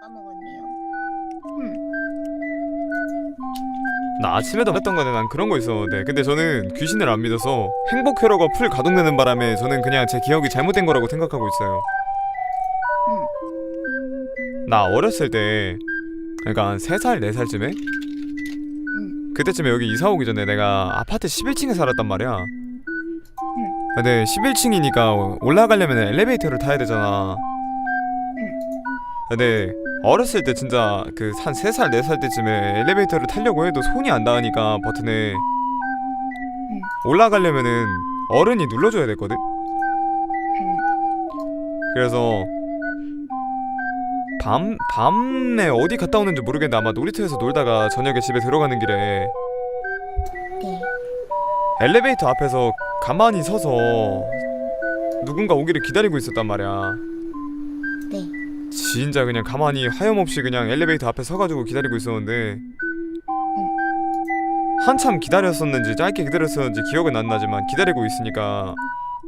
까먹었네요. 나 아침에도 했던 거는 난 그런 거 있었는데 근데 저는 귀신을 안 믿어서 행복 회로가 풀 가동되는 바람에 저는 그냥 제 기억이 잘못된 거라고 생각하고 있어요. 나 어렸을 때 그러니까 한 3살 4살쯤에 그때쯤에 여기 이사 오기 전에 내가 아파트 11층에 살았단 말이야. 근데 11층이니까 올라가려면 엘리베이터를 타야 되잖아. 근데 어렸을 때 진짜 그 한 3살 4살 때쯤에 엘리베이터를 타려고 해도 손이 안 닿으니까 버튼에 올라가려면은 어른이 눌러줘야 됐거든. 그래서 밤 밤에 어디 갔다 오는지 모르겠는데 아마 놀이터에서 놀다가 저녁에 집에 들어가는 길에 네. 엘리베이터 앞에서 가만히 서서 누군가 오기를 기다리고 있었단 말이야. 네. 진짜 그냥 가만히 하염없이 그냥 엘리베이터 앞에 서가지고 기다리고 있었는데 한참 기다렸었는지 짧게 기다렸었는지 기억은 안 나지만 기다리고 있으니까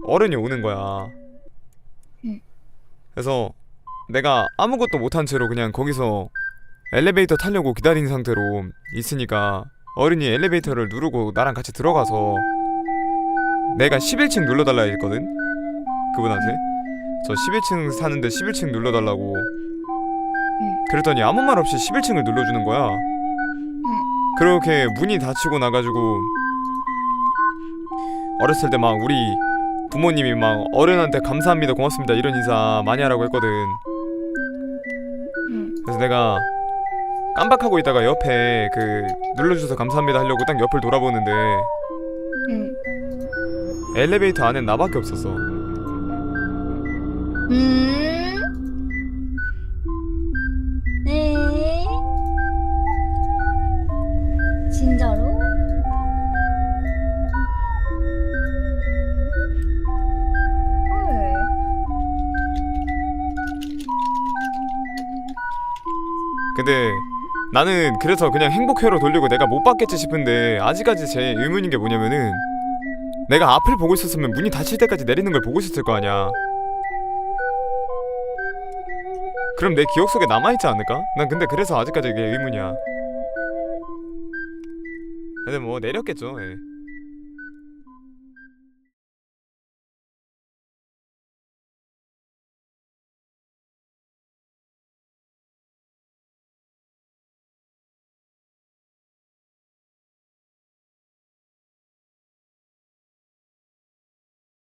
어른이 오는 거야. 응. 그래서 내가 아무것도 못한 채로 그냥 거기서 엘리베이터 타려고 기다린 상태로 있으니까 어른이 엘리베이터를 누르고 나랑 같이 들어가서 내가 11층 눌러달라 했거든 그분한테 저 11층 사는데 11층 눌러달라고 그랬더니 아무 말 없이 11층을 눌러주는 거야 그렇게 문이 닫히고 나가지고 어렸을 때 막 우리 부모님이 막 어른한테 감사합니다 고맙습니다 이런 인사 많이 하라고 했거든 음. 그래서 내가 깜박하고 있다가 옆에 그 눌러주셔서 감사합니다 하려고 딱 옆을 돌아보는데 음. 엘리베이터 안엔 나밖에 없었어 음. 네. 진짜로? 헐. 근데 나는 그래서 그냥 행복회로 돌리고 내가 못 받겠지 싶은데 아직까지 제 의문인 게 뭐냐면은 내가 앞을 보고 있었으면 문이 닫힐 때까지 내리는 걸 보고 있었을 거 아니야 그럼 내 기억 속에 남아있지 않을까? 난 근데 그래서 아직까지 이게 의문이야 근데 뭐 내렸겠죠 예.